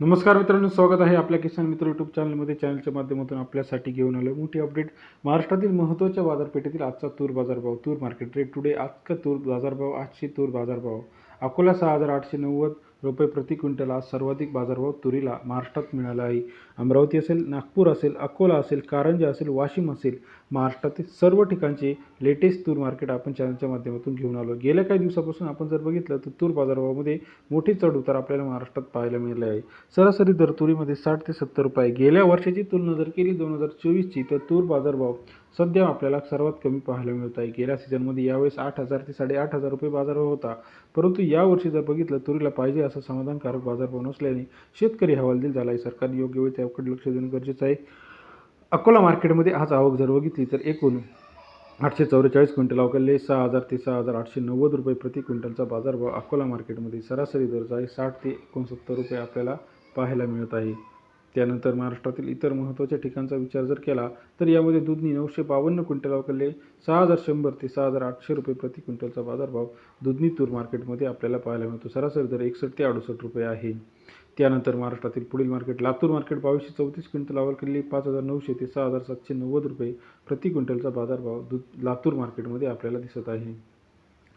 नमस्कार मित्रांनो स्वागत आहे आपल्या किसान मित्र यूट्यूब चॅनलमध्ये चॅनलच्या माध्यमातून आपल्यासाठी घेऊन आलो मोठी अपडेट महाराष्ट्रातील महत्त्वाच्या बाजारपेठेतील आजचा तूर बाजारभाव तूर मार्केट रेट टुडे आजचा तूर बाजारभाव आजचे तूर बाजारभाव अकोला सहा हजार आठशे नव्वद रुपये प्रति क्विंटल आज सर्वाधिक बाजारभाव तुरीला महाराष्ट्रात मिळाला आहे. अमरावती असेल नागपूर असेल अकोला असेल कारंजा असेल वाशिम असेल महाराष्ट्रातील सर्व ठिकाणचे लेटेस्ट तूर मार्केट आपण चॅनलच्या माध्यमातून घेऊन आलो. गेल्या काही दिवसापासून आपण जर बघितलं तर तूर बाजारभावामध्ये मोठी चढ उतार आपल्याला महाराष्ट्रात पाहायला मिळाले आहे. सरासरी दर तुरीमध्ये साठ ते सत्तर रुपये गेल्या वर्षाची तुलना जर केली दोन हजार चोवीसची तर तूर बाजारभाव सध्या आपल्याला सर्वात कमी पाहायला मिळत आहे गेल्या सीझनमध्ये यावेळेस आठ हजार ते साडेआठ हजार रुपये बाजारभाव होता. परंतु यावर्षी जर बघितलं तुरीला पाहिजे असं समाधानकारक बाजारभाव नसल्याने शेतकरी हवालदिल झाला आहे सरकार योग्य वेळी त्याकडे लक्ष देणं गरजेचं आहे. अकोला मार्केटमध्ये आज आवक जर बघितली तर एकूण आठशे चौवेचाळीस क्विंटल अवकाले सहा हजार ते सहा हजार आठशे नव्वद रुपये प्रति क्विंटलचा बाजारभाव अकोला मार्केटमध्ये सरासरी दर्जा आहे साठ ते एकोणसत्तर रुपये आपल्याला पाहायला मिळत आहे. त्यानंतर महाराष्ट्रातील इतर महत्त्वाच्या ठिकाणचा विचार जर केला तर यामध्ये दुधनी नऊशे बावन्न क्विंटल अवकाले सहा हजार शंभर ते सहा हजार आठशे रुपये प्रति क्विंटलचा बाजारभाव दुधनी तूर मार्केटमध्ये आपल्याला पाहायला मिळतो. सरासरी दर एकसष्ट ते अडुसष्ट रुपये आहे. त्यानंतर महाराष्ट्रातील पुढील मार्केट लातूर मार्केट बावीसशे चौतीस क्विंटल अवकाली पाच हजार नऊशे ते सहा हजार सातशे नव्वद रुपये प्रति क्विंटलचा बाजारभाव दूध लातूर मार्केटमध्ये आपल्याला दिसत आहे.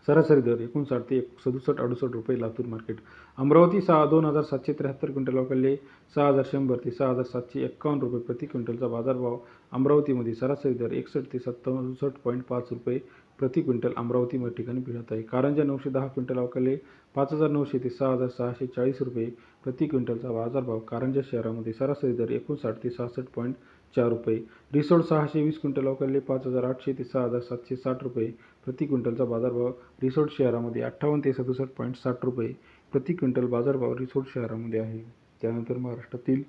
सरासरी दर एकोणसाठ ते एक सदुसष्ट अडुसष्ट रुपये लातूर मार्केट. अमरावती सहा दोन हजार सातशे त्र्याहत्तर क्विंटल अवकाले सहा हजार शंभर ते सहा हजार सातशे एक्कावन्न रुपये प्रति क्विंटलचा बाजारभाव अमरावतीमध्ये सरासरी दर एकसष्ट ते सत्तासष्ट पॉईंट पाच रुपये प्रति क्विंटल अमरावती या ठिकाणी मिळत आहे. कारंजा नऊशे दहा क्विंटल अवकाले पाच हजार नऊशे ते सहा हजार सहाशे चाळीस रुपये प्रति क्विंटलचा बाजारभाव कारंजा शहरामध्ये सरासरी दर एकोणसाठ ते सहासष्ट पॉईंट चार रुपये. रिसोड सहाशे वीस क्विंटल अवकाले पाच हजार आठशे ते सहा हजार सातशे साठ रुपये. प्रति क्विंटलचा बाजारभाव रिसोड शहरामध्ये अठ्ठावन्न ते सदुसष्ट पॉईंट साठ रुपये. प्रति क्विंटल बाजारभाव रिसोड शहरामध्ये आहे. त्यानंतर महाराष्ट्रातील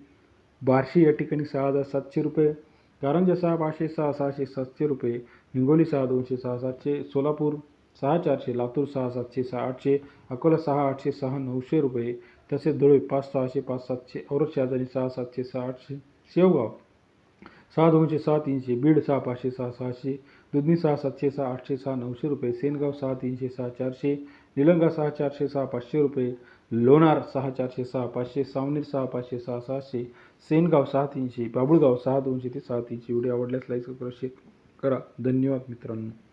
बार्शी या ठिकाणी सहा हजार सातशे रुपये. कारंजा सहा पाचशे सहा सहाशे सातशे रुपये. हिंगोली सहा दोनशे सहा सातशे सोलापूर सहा चारशे लातूर सहा सातशे सहा आठशे अकोला सहा आठशे सहा नऊशे रुपये. तसेच धुळे पाच सहाशे पाच सातशे. औरत शहाजानी सहा सातशे सहा आठशे शेवगाव सहा दोनशे सहा तीनशे बीड सहा पाचशे सहा सहाशे दुधनी सहा सातशे सहा आठशे सहा नऊशे रुपये सेनगाव सहा तीनशे सहा चारशे निलंगा सहा चारशे सहा पाचशे रुपये लोणार सहा चारशे सहा पाचशे सावनेर सहा पाचशे सहा सहाशे सेनगाव सहा तीनशे बाबुळगाव सहा दोनशे ते सहा तीनशे व्हिडिओ आवडल्यास लाईक करा शेअर करा. धन्यवाद मित्रांनो.